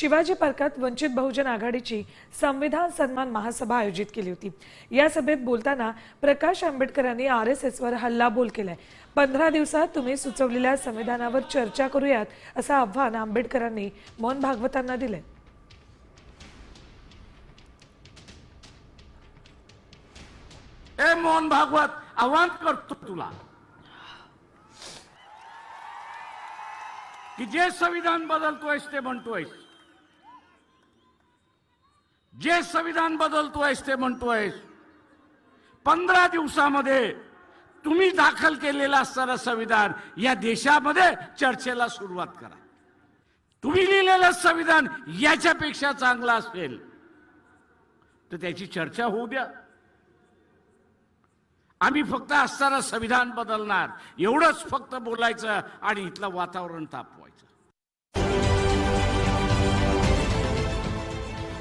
शिवाजी पार्कात वंचित बहुजन आघाडीची संविधान सन्मान महासभा आयोजित केली होती. या सभेत बोलताना प्रकाश आंबेडकरांनी आर एस एसवर हल्लाबोल केलाय. पंधरा दिवसात तुम्ही सुचवलेल्या संविधानावर चर्चा करूयात असं आव्हान आंबेडकरांनी मोहन भागवतांना दिलंय. ए मोहन भागवत आव्हान करतो तुला. की जे संविधान बदलतोयस ते म्हणतोयस जे संविधान बदलतोयस ते म्हणतोयस. पंधरा दिवसामध्ये तुम्ही दाखल केलेलं असणारं संविधान या देशामध्ये चर्चेला सुरुवात करा. तुम्ही लिहिलेलं संविधान याच्यापेक्षा चांगलं असेल तर त्याची चर्चा होऊ द्या. आम्ही फक्त असताना संविधान बदलणार एवढंच फक्त बोलायचं आणि इथलं वातावरण तापवायचं.